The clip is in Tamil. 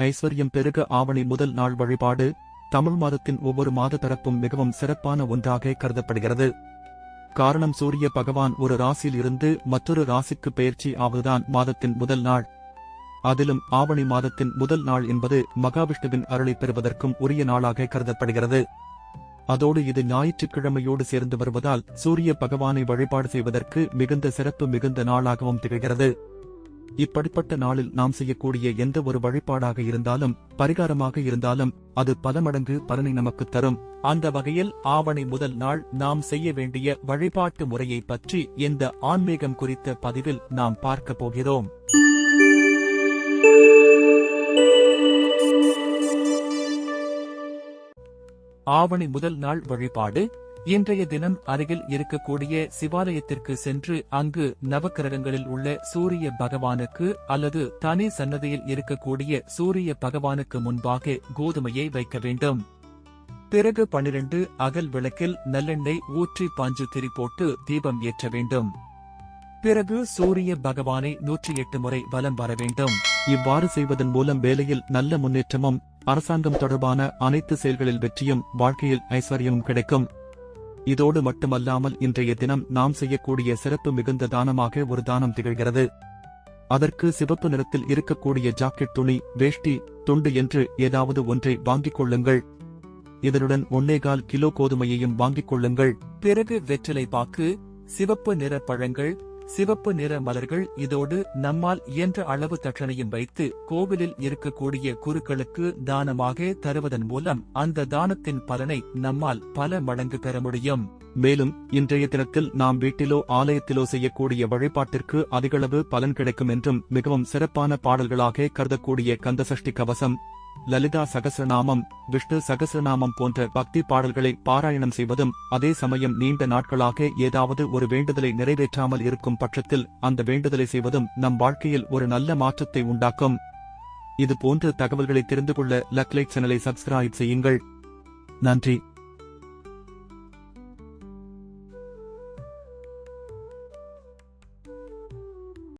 ஐஸ்வர்யம் பெருக ஆவணி முதல் நாள் வழிபாடு தமிழ் மாதத்தின் ஒவ்வொரு மாத தரப்பும் மிகவும் சிறப்பான ஒன்றாக கருதப்படுகிறது. காரணம் சூரிய பகவான் ஒரு ராசியில் இருந்து மற்றொரு ராசிக்கு பெயர்ச்சி ஆவதுதான் மாதத்தின் முதல் நாள். அதிலும் ஆவணி மாதத்தின் முதல் நாள் என்பது மகாவிஷ்ணுவின் அருளை பெறுவதற்கும் உரிய நாளாக கருதப்படுகிறது. அதோடு இது ஞாயிற்றுக்கிழமையோடு சேர்ந்து வருவதால் சூரிய பகவானை வழிபாடு செய்வதற்கு மிகுந்த சிறப்பு மிகுந்த நாளாகவும் திகழ்கிறது. இப்படிப்பட்ட நாளில் நாம் செய்யக்கூடிய எந்த ஒரு வழிபாடாக இருந்தாலும் பரிகாரமாக இருந்தாலும் அது பல மடங்கு பலனை நமக்கு தரும். அந்த வகையில் ஆவணி முதல் நாள் நாம் செய்ய வேண்டிய வழிபாட்டு முறையை பற்றி இந்த ஆன்மீகம் குறித்த பதிவில் நாம் பார்க்க போகிறோம். ஆவணி முதல் நாள் வழிபாடு இன்றைய தினம் அருகில் இருக்கக்கூடிய சிவாலயத்திற்கு சென்று அங்கு நவக்கிரகங்களில் உள்ள சூரிய பகவானுக்கு அல்லது தனி சன்னதியில் இருக்கக்கூடிய சூரிய பகவானுக்கு முன்பாக கோதுமையை வைக்க வேண்டும். பிறகு பனிரெண்டு அகல் விளக்கில் நல்லெண்ணெய் ஊற்றி பாஞ்சு திரி போட்டு தீபம் ஏற்ற வேண்டும். பிறகு சூரிய பகவானை நூற்றி எட்டு முறை வலம் வர வேண்டும். இவ்வாறு செய்வதன் மூலம் வேலையில் நல்ல முன்னேற்றமும் அரசாங்கம் தொடர்பான அனைத்து செயல்களில் வெற்றியும் வாழ்க்கையில் ஐஸ்வர்யமும் கிடைக்கும். இதோடு மட்டுமல்லாமல் இன்றைய தினம் நாம் செய்யக்கூடிய சிறப்பு மிகுந்த தானமாக ஒரு தானம் திகழ்கிறது. அதற்கு சிவப்பு நிறத்தில் இருக்கக்கூடிய ஜாக்கெட் துணி வேஷ்டி துண்டு என்று ஏதாவது ஒன்றை வாங்கிக் கொள்ளுங்கள். இதனுடன் ஒன்னேகால் கிலோ கோதுமையையும் வாங்கிக் கொள்ளுங்கள். பிறகு வெற்றிலை பாக்கு சிவப்பு நிற பழங்கள் சிவப்பு நிற மலர்கள் இதோடு நம்மால் இயன்ற அளவு தட்சணையும் வைத்து கோவிலில் இருக்கக்கூடிய குருக்களுக்கு தானமாக தருவதன் மூலம் அந்த தானத்தின் பலனை நம்மால் பல மடங்கு பெற முடியும். மேலும் இன்றைய தினத்தில் நாம் வீட்டிலோ ஆலயத்திலோ செய்யக்கூடிய வழிபாட்டிற்கு அதிகளவு பலன் கிடைக்கும் என்றும் மிகவும் சிறப்பான பாடல்களாக கருதக்கூடிய கந்தசஷ்டி கவசம் லலிதா சகசிரநாமம் விஷ்ணு சகசிரநாமம் போன்ற பக்தி பாடல்களை பாராயணம் செய்வதும் அதே சமயம் நீண்ட நாட்களாக ஏதாவது ஒரு வேண்டுதலை நிறைவேற்றாமல் இருக்கும் பட்சத்தில் அந்த வேண்டுதலை செய்வதும் நம் வாழ்க்கையில் ஒரு நல்ல மாற்றத்தை உண்டாக்கும். இது போன்ற தகவல்களை தெரிந்து கொள்ள லக்லைட் சேனலை சப்ஸ்கிரைப் செய்யுங்கள். நன்றி.